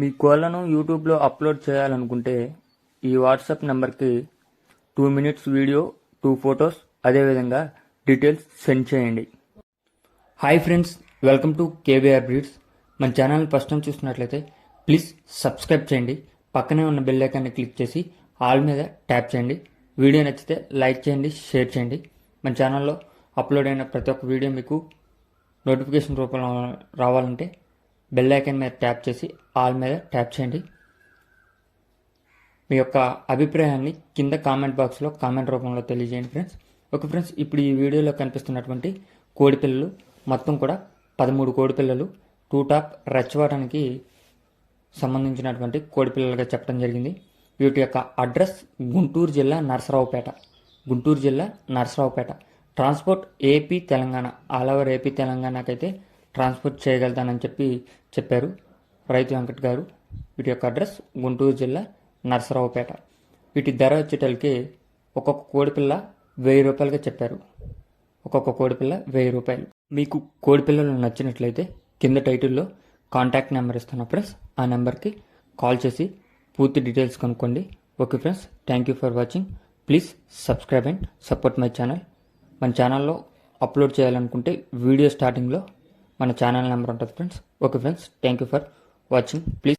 మీ కోళ్ళను యూట్యూబ్లో అప్లోడ్ చేయాలనుకుంటే ఈ వాట్సాప్ నెంబర్కి two minutes video two photos అదేవిధంగా డీటెయిల్స్ సెండ్ చేయండి. Hi friends welcome to KVR breeds మన ఛానల్ ఫస్ట్ టైం చూసినట్లయితే ప్లీజ్ సబ్స్క్రైబ్ చేయండి. పక్కనే ఉన్న బెల్ ఐకాన్ని క్లిక్ చేసి ఆల్ మీద ట్యాప్ చేయండి. వీడియో నచ్చితే లైక్ చేయండి షేర్ చేయండి. మన ఛానల్లో అప్లోడ్ అయిన ప్రతి ఒక్క వీడియో మీకు నోటిఫికేషన్ రూపంలో రావాలంటే బెల్ ఐకన్ మీద ట్యాప్ చేసి ఆల్ మీద ట్యాప్ చేయండి. మీ యొక్క అభిప్రాయాన్ని కింద కామెంట్ బాక్స్లో కామెంట్ రూపంలో తెలియజేయండి ఫ్రెండ్స్ ఓకే ఫ్రెండ్స్ ఇప్పుడు ఈ వీడియోలో కనిపిస్తున్నటువంటి కోడి పిల్లలు మొత్తం కూడా పదమూడు కోడి పిల్లలు టూ టాప్ రెచ్చవాటానికి సంబంధించినటువంటి కోడి పిల్లలుగా చెప్పడం జరిగింది. వీటి యొక్క అడ్రస్ గుంటూరు జిల్లా నరసరావుపేట. గుంటూరు జిల్లా Narasaraopet. Transport AP Telangana all over AP తెలంగాణకైతే transport చేయగలుగుతానని చెప్పి చెప్పారు రైతు వెంకట్ గారు. వీటి యొక్క అడ్రస్ గుంటూరు జిల్లా నరసరావుపేట. వీటి ధర వచ్చేటలకి ఒక్కొక్క కోడిపిల్ల వెయ్యి రూపాయలుగా చెప్పారు. ఒక్కొక్క కోడిపిల్ల వెయ్యి రూపాయలు. మీకు కోడిపిల్లలు నచ్చినట్లయితే కింద టైటిల్లో కాంటాక్ట్ నెంబర్ ఇస్తాను ఫ్రెండ్స్ ఆ నెంబర్కి కాల్ చేసి పూర్తి డీటెయిల్స్ కనుక్కోండి. Okay friends thank you for watching. Please subscribe and support my channel. మన ఛానల్లో అప్లోడ్ చేయాలనుకుంటే వీడియో స్టార్టింగ్లో మన ఛానల్ నెంబర్ ఉంటుంది friends okay friends thank you for watching please